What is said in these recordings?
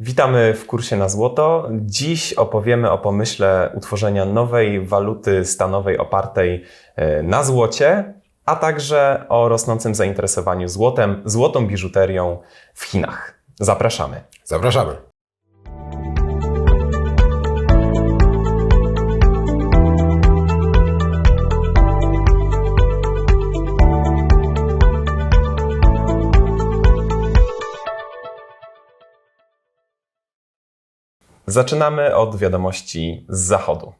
Witamy w kursie na złoto. Dziś opowiemy o pomyśle utworzenia nowej waluty stanowej opartej e, na złocie, a także o rosnącym zainteresowaniu złotem, złotą biżuterią w Chinach. Zapraszamy. Zapraszamy. Zaczynamy od wiadomości z zachodu.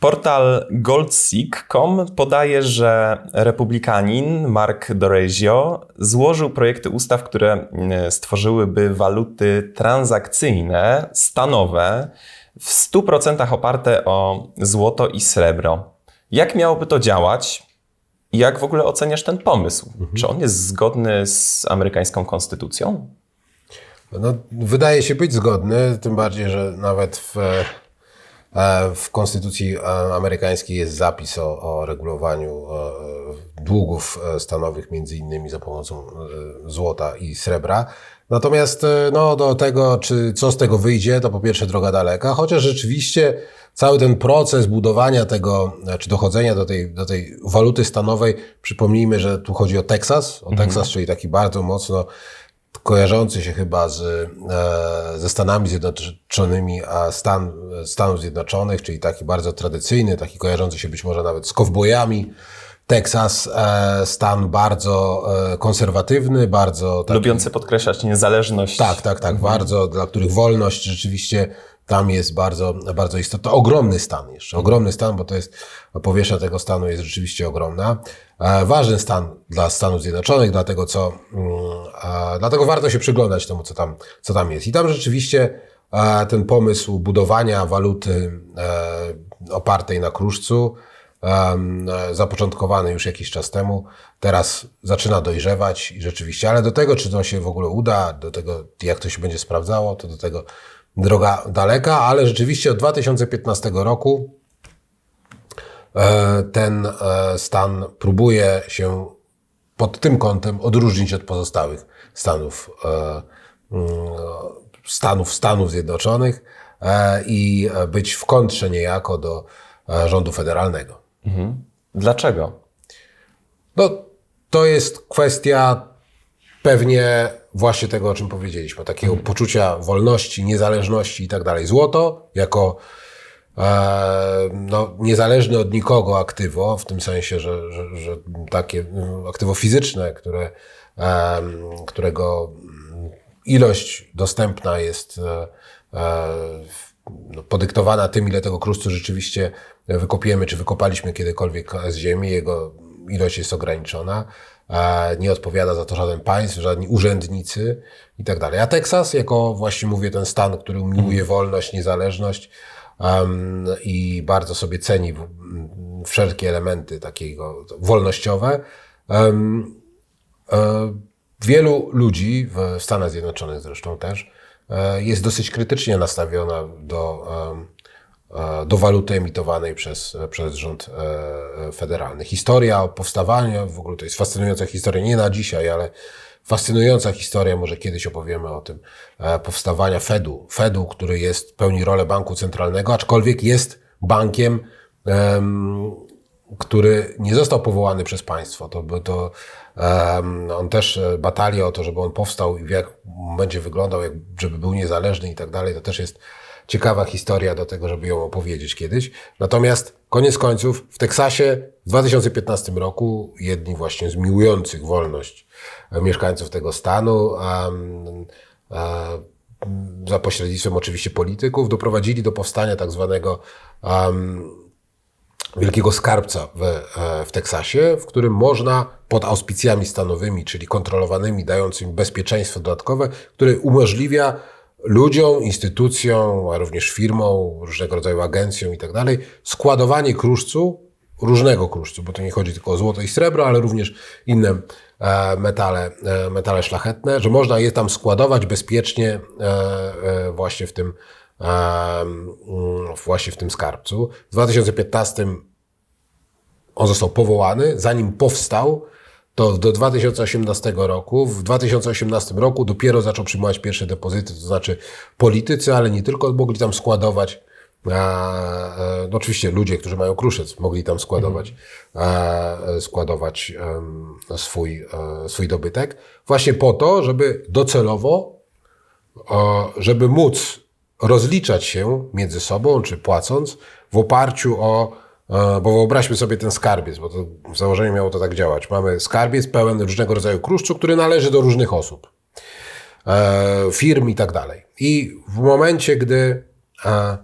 Portal goldseek.com podaje, że republikanin Mark Dorazio złożył projekty ustaw, które mm, stworzyłyby waluty transakcyjne, stanowe, w 100% oparte o złoto i srebro. Jak miałoby to działać? Jak w ogóle oceniasz ten pomysł? Czy on jest zgodny z amerykańską konstytucją? No, wydaje się być zgodny, tym bardziej, że nawet w, e, w konstytucji e, amerykańskiej jest zapis o, o regulowaniu e, długów e, stanowych, między innymi za pomocą e, złota i srebra. Natomiast e, no, do tego, czy co z tego wyjdzie, to po pierwsze droga daleka, chociaż rzeczywiście cały ten proces budowania tego, e, czy dochodzenia do tej, do tej waluty stanowej, przypomnijmy, że tu chodzi o Teksas, o Teksas, czyli taki bardzo mocno kojarzący się chyba z, e, ze Stanami Zjednoczonymi, a stan Stanów Zjednoczonych, czyli taki bardzo tradycyjny, taki kojarzący się być może nawet z kowbojami. Teksas, e, stan bardzo e, konserwatywny, bardzo taki, Lubiący podkreślać niezależność. tak, tak, tak, bardzo, dla których wolność rzeczywiście tam jest bardzo, bardzo istotna. Ogromny stan jeszcze, ogromny stan, bo to jest, powierzchnia tego stanu jest rzeczywiście ogromna. E, ważny stan dla Stanów Zjednoczonych, dlatego co, mm, dlatego warto się przyglądać temu, co tam, co tam jest. I tam rzeczywiście ten pomysł budowania waluty opartej na kruszcu, zapoczątkowany już jakiś czas temu, teraz zaczyna dojrzewać i rzeczywiście, ale do tego, czy to się w ogóle uda, do tego, jak to się będzie sprawdzało, to do tego droga daleka, ale rzeczywiście od 2015 roku e, ten e, stan próbuje się pod tym kątem odróżnić od pozostałych stanów, e, mm, stanów Stanów Zjednoczonych e, i być w kontrze niejako do e, rządu federalnego. Dlaczego? No, to jest kwestia pewnie właśnie tego, o czym powiedzieliśmy, takiego poczucia wolności, niezależności i tak dalej. Złoto jako e, no, niezależne od nikogo aktywo, w tym sensie, że, że, że takie aktywo fizyczne, które, em, którego ilość dostępna jest e, e, no, podyktowana tym, ile tego kruszcu rzeczywiście wykopiemy, czy wykopaliśmy kiedykolwiek z ziemi. Jego ilość jest ograniczona. Nie odpowiada za to żaden państw, żadni urzędnicy i tak dalej. A Teksas, jako właśnie mówię, ten stan, który umiłuje wolność, niezależność em, i bardzo sobie ceni wszelkie elementy takiego wolnościowe, em, E, Wielu ludzi w Stanach Zjednoczonych zresztą też e, jest dosyć krytycznie nastawiona do, do waluty emitowanej przez, przez rząd e, federalny. Historia o powstawaniu, w ogóle to jest fascynująca historia, nie na dzisiaj, ale fascynująca historia, może kiedyś opowiemy o tym, e, powstawania Fedu. Fedu, który jest, pełni rolę banku centralnego, aczkolwiek jest bankiem, em, który nie został powołany przez państwo. To, to em, on też e, batalia o to, żeby on powstał i jak będzie wyglądał, jak, żeby był niezależny i tak dalej. To też jest ciekawa historia do tego, żeby ją opowiedzieć kiedyś. Natomiast koniec końców w Teksasie w 2015 roku jedni właśnie z miłujących wolność e, mieszkańców tego stanu em, e, za pośrednictwem oczywiście polityków doprowadzili do powstania tak zwanego em, wielkiego skarbca w, e, w Teksasie, w którym można pod auspicjami stanowymi, czyli kontrolowanymi, dającymi bezpieczeństwo dodatkowe, które umożliwia ludziom, instytucjom, a również firmom, różnego rodzaju agencjom i tak dalej, składowanie kruszcu, różnego kruszcu, bo to nie chodzi tylko o złoto i srebro, ale również inne e, metale, e, metale szlachetne, że można je tam składować bezpiecznie e, właśnie w tym mm, właśnie w tym skarbcu. W 2015 on został powołany, zanim powstał, to do 2018 roku, w 2018 roku dopiero zaczął przyjmować pierwsze depozyty, to znaczy politycy, ale nie tylko, mogli tam składować, e, e, no oczywiście ludzie, którzy mają kruszec, mogli tam składować, e, składować em, swój, e, swój dobytek, właśnie po to, żeby docelowo o, żeby móc rozliczać się między sobą, czy płacąc, w oparciu o, bo wyobraźmy sobie ten skarbiec, bo to w założeniu miało to tak działać. Mamy skarbiec pełen różnego rodzaju kruszcu, który należy do różnych osób, e, firm i tak dalej. I w momencie, gdy e,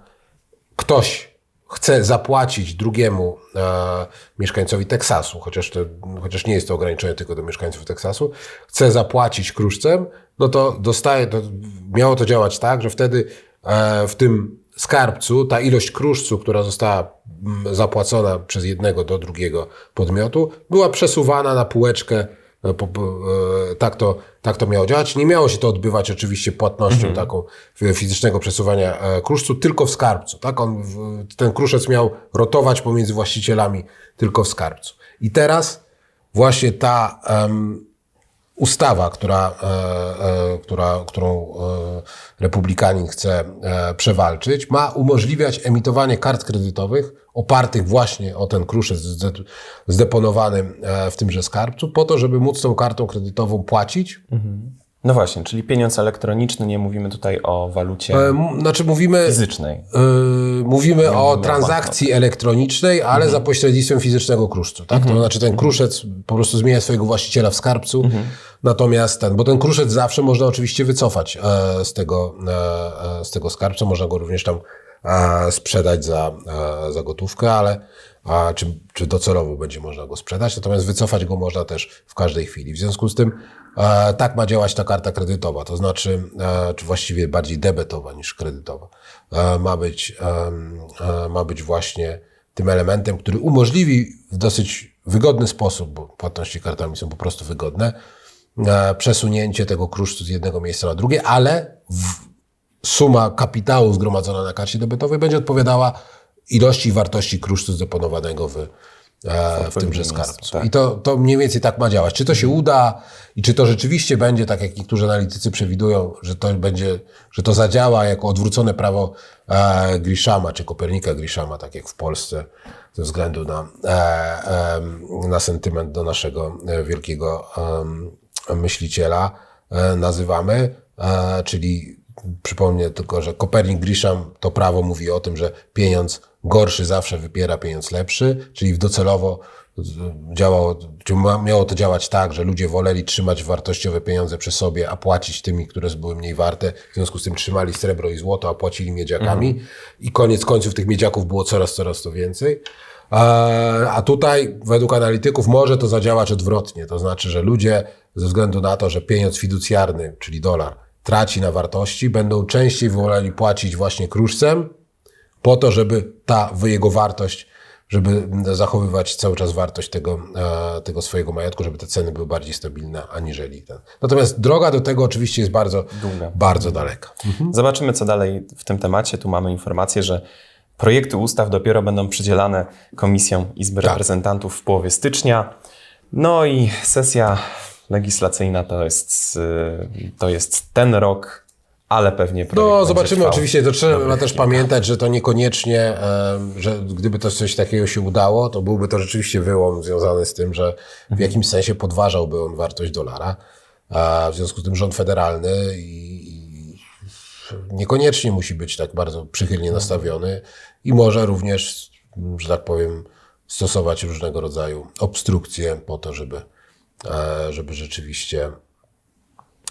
ktoś chce zapłacić drugiemu e, mieszkańcowi Teksasu, chociaż, to, chociaż nie jest to ograniczone tylko do mieszkańców Teksasu, chce zapłacić kruszcem, no to dostaje, to miało to działać tak, że wtedy e, w tym skarbcu ta ilość kruszcu, która została mm, zapłacona przez jednego do drugiego podmiotu, była przesuwana na półeczkę E, e, Tak to, tak to miało działać. Nie miało się to odbywać oczywiście płatnością taką f- fizycznego przesuwania e, kruszcu, tylko w skarbcu. Tak? On, ten kruszec miał rotować pomiędzy właścicielami tylko w skarbcu. I teraz właśnie ta ustawa, która, e, e, która, którą e, republikanin chce przewalczyć, ma umożliwiać emitowanie kart kredytowych opartych właśnie o ten kruszec zde- zdeponowany w tymże skarbcu, po to, żeby móc tą kartą kredytową płacić. No właśnie, czyli pieniądz elektroniczny, nie mówimy tutaj o walucie E, Znaczy mówimy, fizycznej. Yy, mówimy o o transakcji elektronicznej, ale za pośrednictwem fizycznego kruszcu. Tak? To znaczy ten kruszec po prostu zmienia swojego właściciela w skarbcu, natomiast ten, bo ten kruszec zawsze można oczywiście wycofać e, z, tego, e, e, z tego skarbca, można go również tam e, sprzedać za, e, za gotówkę, ale a, czy, czy docelowo będzie można go sprzedać, natomiast wycofać go można też w każdej chwili. W związku z tym tak ma działać ta karta kredytowa, to znaczy, e, czy właściwie bardziej debetowa niż kredytowa. E, ma, być, e, ma być właśnie tym elementem, który umożliwi w dosyć wygodny sposób, bo płatności kartami są po prostu wygodne, e, przesunięcie tego kruszcu z jednego miejsca na drugie, ale suma kapitału zgromadzona na karcie debetowej będzie odpowiadała ilości i wartości kruszcu zdeponowanego w, e, w tymże skarbcu. tak. I to, to mniej więcej tak ma działać. Czy to się uda i czy to rzeczywiście będzie, tak jak niektórzy analitycy przewidują, że to będzie, że to zadziała jako odwrócone prawo e, Grishama, czy Kopernika Grishama, tak jak w Polsce, ze względu na, e, e, na sentyment do naszego e, wielkiego e, myśliciela e, nazywamy, e, czyli Przypomnę tylko, że Kopernik Grisham to prawo mówi o tym, że pieniądz gorszy zawsze wypiera pieniądz lepszy, czyli docelowo działało, miało to działać tak, że ludzie woleli trzymać wartościowe pieniądze przy sobie, a płacić tymi, które były mniej warte. W związku z tym trzymali srebro i złoto, a płacili miedziakami. I koniec końców tych miedziaków było coraz, coraz to więcej. A tutaj, według analityków, może to zadziałać odwrotnie. To znaczy, że ludzie, ze względu na to, że pieniądz fiducjarny, czyli dolar, traci na wartości, będą częściej woleli płacić właśnie kruszcem, po to, żeby ta jego wartość, żeby zachowywać cały czas wartość tego, e, tego swojego majątku, żeby te ceny były bardziej stabilne aniżeli ten. Natomiast droga do tego oczywiście jest bardzo, Długa. bardzo daleka. Zobaczymy, co dalej w tym temacie. Tu mamy informację, że projekty ustaw dopiero będą przydzielane komisjom Izby Tak. Reprezentantów w połowie stycznia. No i sesja legislacyjna to jest, y, to jest ten rok, ale pewnie No, zobaczymy. trwał Oczywiście to trzeba też pamiętać, że to niekoniecznie, że gdyby to coś takiego się udało, to byłby to rzeczywiście wyłom związany z tym, że w jakimś sensie podważałby on wartość dolara. A w związku z tym rząd federalny i, niekoniecznie musi być tak bardzo przychylnie nastawiony i może również, że tak powiem, stosować różnego rodzaju obstrukcje po to, żeby, e, żeby rzeczywiście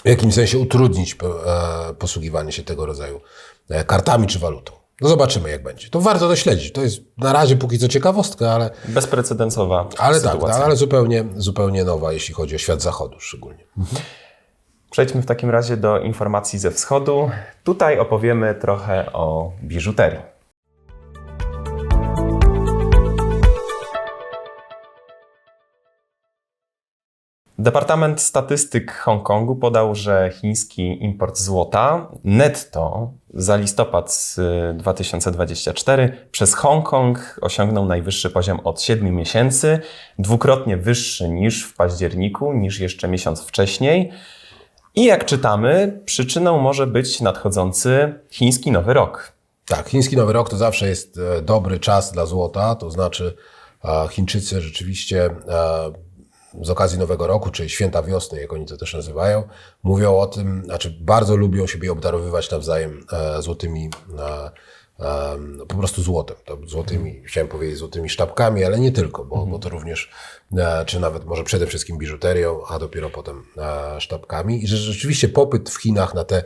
w jakimś sensie utrudnić e, posługiwanie się tego rodzaju e, kartami czy walutą. No zobaczymy, jak będzie. To warto to śledzić. To jest na razie póki co ciekawostka, ale, Bezprecedensowa ale tak, sytuacja. ale zupełnie, zupełnie nowa, jeśli chodzi o świat zachodu szczególnie. Przejdźmy w takim razie do informacji ze wschodu. Tutaj opowiemy trochę o biżuterii. Departament Statystyk Hongkongu podał, że chiński import złota netto za listopad y, 2024 przez Hongkong osiągnął najwyższy poziom od 7 miesięcy, dwukrotnie wyższy niż w październiku, niż jeszcze miesiąc wcześniej. I jak czytamy, przyczyną może być nadchodzący chiński nowy rok. Tak, chiński Nowy Rok to zawsze jest e, dobry czas dla złota, to znaczy Chińczycy rzeczywiście e, z okazji Nowego Roku, czyli święta wiosny, jak oni to też nazywają, mówią o tym, znaczy bardzo lubią siebie obdarowywać nawzajem e, złotymi, e, e, no, po prostu złotem, złotymi, chciałem powiedzieć złotymi sztabkami, ale nie tylko, bo, bo to również, czy nawet może przede wszystkim biżuterią, a dopiero potem sztabkami. I że rzeczywiście popyt w Chinach na te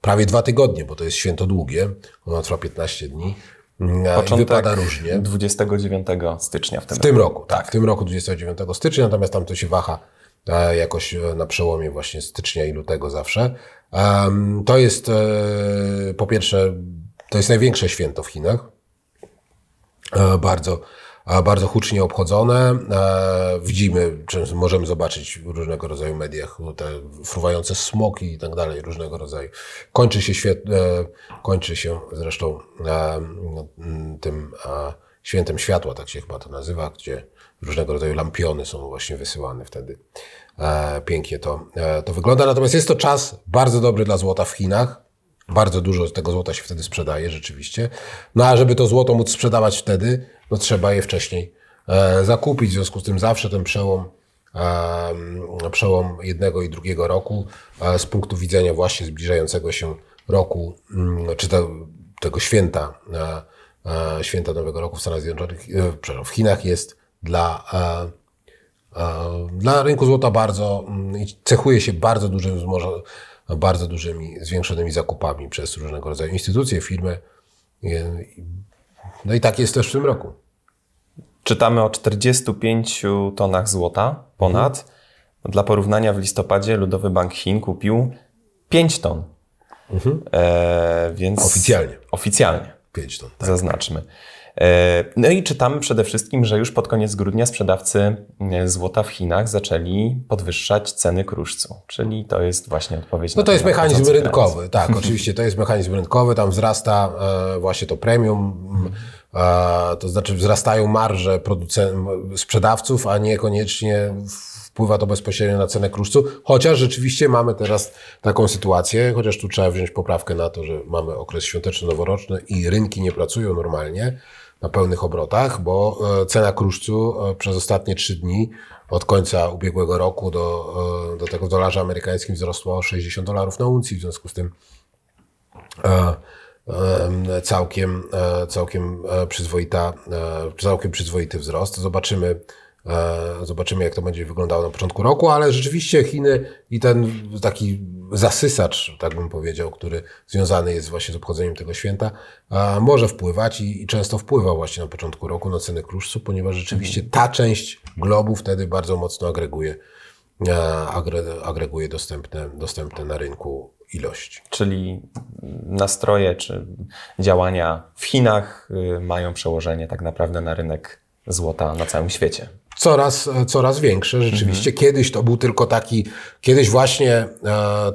prawie dwa tygodnie, bo to jest święto długie, ono trwa 15 dni, mm, i wypada różnie. 29 stycznia w tym, W tym roku, tak. W tym roku 29 stycznia, natomiast tam to się waha e, jakoś e, na przełomie właśnie stycznia i lutego zawsze. To jest e, po pierwsze, to jest największe święto w Chinach. E, Bardzo, bardzo hucznie obchodzone. E, Widzimy, możemy zobaczyć w różnego rodzaju mediach te fruwające smoki i tak dalej, różnego rodzaju. Kończy się, świet, e, kończy się zresztą e, tym e, świętem światła, tak się chyba to nazywa, gdzie różnego rodzaju lampiony są właśnie wysyłane wtedy. E, Pięknie to, e, to wygląda. Natomiast jest to czas bardzo dobry dla złota w Chinach. Bardzo dużo tego złota się wtedy sprzedaje, rzeczywiście. No a żeby to złoto móc sprzedawać wtedy, no trzeba je wcześniej e, zakupić. W związku z tym zawsze ten przełom, e, przełom jednego i drugiego roku e, z punktu widzenia właśnie zbliżającego się roku, mm, czy te, tego święta, święta Nowego Roku w Stanach Zjednoczonych, przepraszam, w Chinach jest dla Dla rynku złota bardzo mm, cechuje się bardzo dużym, bardzo dużymi, zwiększonymi zakupami przez różnego rodzaju instytucje, firmy. No i tak jest też w tym roku. Czytamy o 45 tonach złota ponad. Dla porównania w listopadzie Ludowy Bank Chin kupił 5 ton. E, więc Oficjalnie. Oficjalnie, 5 ton. Tak. zaznaczmy. E, no i czytamy przede wszystkim, że już pod koniec grudnia sprzedawcy e, złota w Chinach zaczęli podwyższać ceny kruszcu, czyli to jest właśnie odpowiedź No na to jest mechanizm rynkowy, tak, oczywiście to jest mechanizm rynkowy, tam wzrasta e, właśnie to premium, to znaczy wzrastają marże sprzedawców, a niekoniecznie wpływa to bezpośrednio na cenę kruszcu, chociaż rzeczywiście mamy teraz taką sytuację, chociaż tu trzeba wziąć poprawkę na to, że mamy okres świąteczno-noworoczny i rynki nie pracują normalnie na pełnych obrotach, bo e, cena kruszcu e, przez ostatnie trzy dni od końca ubiegłego roku do, e, do tego w dolarze amerykańskim wzrosła o 60 dolarów na uncji, w związku z tym e, całkiem, e, całkiem e, przyzwoita, e, całkiem przyzwoity wzrost. Zobaczymy, zobaczymy, jak to będzie wyglądało na początku roku, ale rzeczywiście Chiny i ten taki zasysacz, tak bym powiedział, który związany jest właśnie z obchodzeniem tego święta, może wpływać i, i często wpływa właśnie na początku roku na cenę kruszcu, ponieważ rzeczywiście ta część globu wtedy bardzo mocno agreguje, agre, agreguje dostępne, dostępne na rynku ilości. Czyli nastroje czy działania w Chinach y, mają przełożenie tak naprawdę na rynek złota na całym świecie. Coraz, coraz większe rzeczywiście. Kiedyś to był tylko taki, kiedyś właśnie e,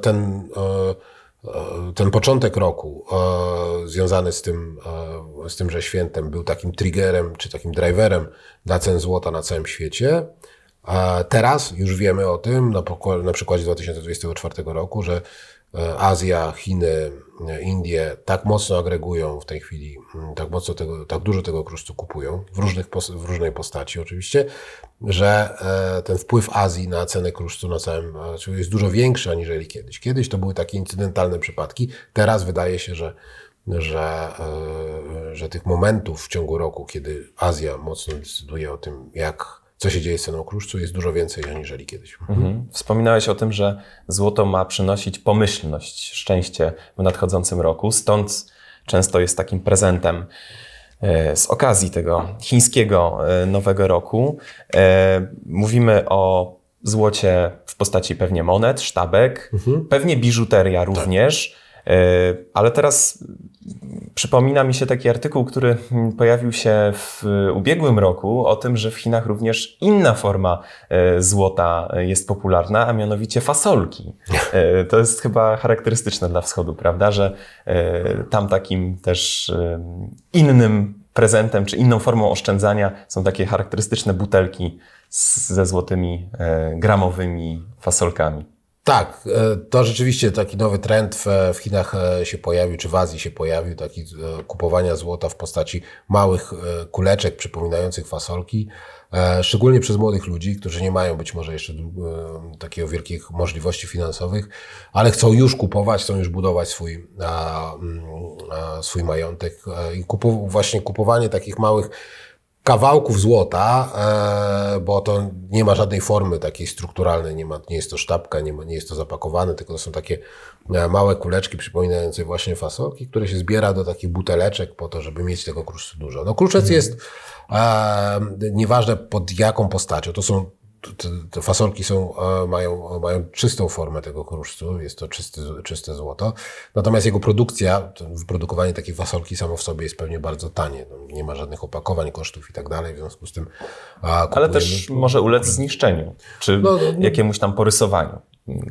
ten, e, e, ten początek roku e, związany z tym, e, z tymże świętem był takim triggerem, czy takim driverem dla cen złota na całym świecie. A teraz już wiemy o tym, na, na przykładzie 2024 roku, że e, Azja, Chiny, e, Indie tak mocno agregują w tej chwili, mm, tak mocno tego, tak dużo tego kruszcu kupują, w, różnych, w różnej postaci oczywiście, że e, ten wpływ Azji na cenę kruszcu na całym, e, jest dużo większy aniżeli kiedyś. Kiedyś to były takie incydentalne przypadki, teraz wydaje się, że że, e, że tych momentów w ciągu roku, kiedy Azja mocno decyduje o tym, jak, co się dzieje z ceną kruszcu, jest dużo więcej aniżeli kiedyś. Mhm. Wspominałeś o tym, że złoto ma przynosić pomyślność, szczęście w nadchodzącym roku, stąd często jest takim prezentem e, z okazji tego chińskiego e, nowego roku. E, Mówimy o złocie w postaci pewnie monet, sztabek, pewnie biżuteria również. E, Ale teraz przypomina mi się taki artykuł, który pojawił się w ubiegłym roku o tym, że w Chinach również inna forma e, złota jest popularna, a mianowicie fasolki. E, To jest chyba charakterystyczne dla wschodu, prawda, że e, tam takim też e, innym prezentem czy inną formą oszczędzania są takie charakterystyczne butelki ze złotymi e, gramowymi fasolkami. Tak, e, to rzeczywiście taki nowy trend w, Chinach e, się pojawił, czy w Azji się pojawił, taki e, kupowania złota w postaci małych kuleczek przypominających fasolki, szczególnie przez młodych ludzi, którzy nie mają być może jeszcze takiego wielkich możliwości finansowych, ale chcą już kupować, chcą już budować swój, mm, swój majątek i kupu, właśnie kupowanie takich małych kawałków złota, e, bo to nie ma żadnej formy takiej strukturalnej, nie, ma, nie jest to sztabka, nie, ma, nie jest to zapakowane, tylko to są takie e, małe kuleczki przypominające właśnie fasolki, które się zbiera do takich buteleczek po to, żeby mieć tego kruszcu dużo. No kruszec jest e, nieważne pod jaką postacią, to są te, te fasolki są, mają, mają czystą formę tego kruszcu, jest to czysty, czyste złoto. Natomiast jego produkcja, wyprodukowanie takiej fasolki samo w sobie jest pewnie bardzo tanie. No, nie ma żadnych opakowań, kosztów i tak dalej, w związku z tym Ale też może ulec zniszczeniu, czy No, no, jakiemuś tam porysowaniu.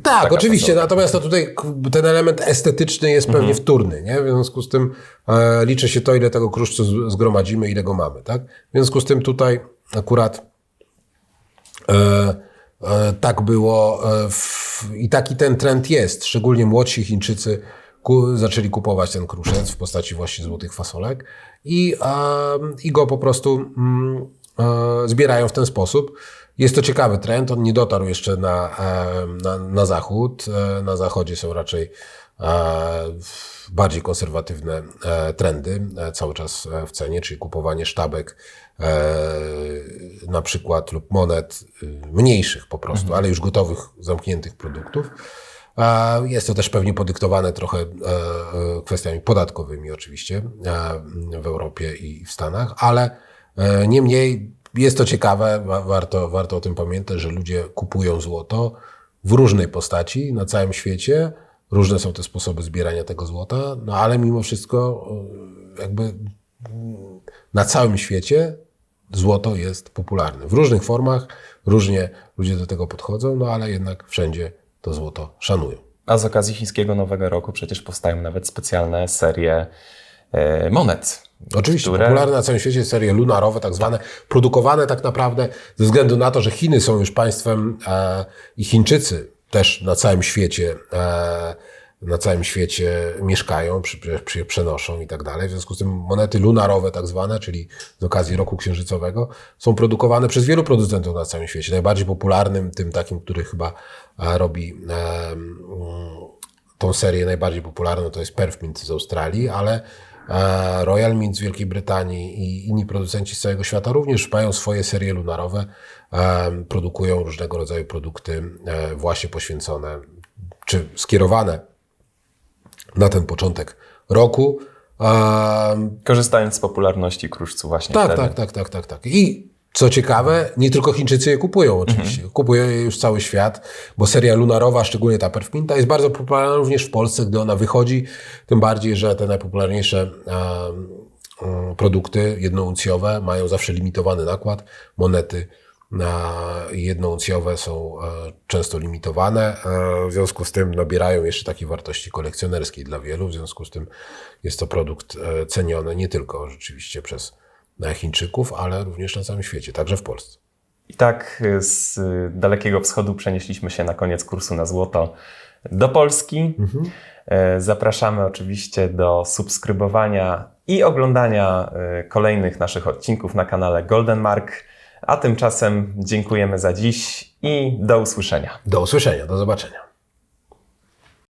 Tak, Taka oczywiście, fasolka. natomiast to tutaj ten element estetyczny jest pewnie wtórny, nie? W związku z tym e, liczy się to, ile tego kruszcu zgromadzimy, ile go mamy, tak? W związku z tym tutaj akurat tak było e, w, i taki ten trend jest. Szczególnie młodsi Chińczycy ku, zaczęli kupować ten kruszec w postaci właśnie złotych fasolek i, e, i go po prostu mm, e, zbierają w ten sposób. Jest to ciekawy trend, on nie dotarł jeszcze na, e, na, na zachód. E, Na zachodzie są raczej e, bardziej konserwatywne e, trendy e, cały czas e, w cenie, czyli kupowanie sztabek e, na przykład lub monet y, mniejszych po prostu, ale już gotowych, zamkniętych produktów. Jest to też pewnie podyktowane trochę e, e, kwestiami podatkowymi oczywiście e, w Europie i w Stanach, ale e, niemniej jest to ciekawe, wa- warto, warto o tym pamiętać, że ludzie kupują złoto w różnej postaci na całym świecie. Różne są te sposoby zbierania tego złota, no ale mimo wszystko e, jakby mm, na całym świecie złoto jest popularne. W różnych formach, różnie ludzie do tego podchodzą, no ale jednak wszędzie to złoto szanują. A z okazji chińskiego Nowego Roku przecież powstają nawet specjalne serie e, monet. Oczywiście, które- popularne na całym świecie serie lunarowe, tak zwane, produkowane tak naprawdę ze względu na to, że Chiny są już państwem e, i Chińczycy też na całym świecie, e, na całym świecie mieszkają, przy, przy, przenoszą i tak dalej. W związku z tym monety lunarowe tak zwane, czyli z okazji roku księżycowego, są produkowane przez wielu producentów na całym świecie. Najbardziej popularnym, tym takim, który chyba e, robi e, tą serię najbardziej popularną to jest Perf Mint z Australii, ale e, Royal Mint z Wielkiej Brytanii i inni producenci z całego świata również mają swoje serie lunarowe, e, produkują różnego rodzaju produkty e, właśnie poświęcone czy skierowane na ten początek roku. Korzystając z popularności kruszcu właśnie tak, wtedy. tak, tak, tak, tak, tak. I co ciekawe, nie tylko Chińczycy je kupują oczywiście. Kupuje je już cały świat, bo seria lunarowa, szczególnie ta Perfminta, jest bardzo popularna również w Polsce, gdy ona wychodzi. Tym bardziej, że te najpopularniejsze em, produkty jednouncjowe mają zawsze limitowany nakład. Monety na jednouncjowe są e, często limitowane, e, w związku z tym nabierają jeszcze takiej wartości kolekcjonerskiej dla wielu, w związku z tym jest to produkt e, ceniony nie tylko rzeczywiście przez Chińczyków, ale również na całym świecie, także w Polsce. I tak z Dalekiego Wschodu przenieśliśmy się na koniec kursu na złoto do Polski. E, Zapraszamy oczywiście do subskrybowania i oglądania kolejnych naszych odcinków na kanale Golden Mark. A tymczasem dziękujemy za dziś i do usłyszenia. Do usłyszenia, do zobaczenia.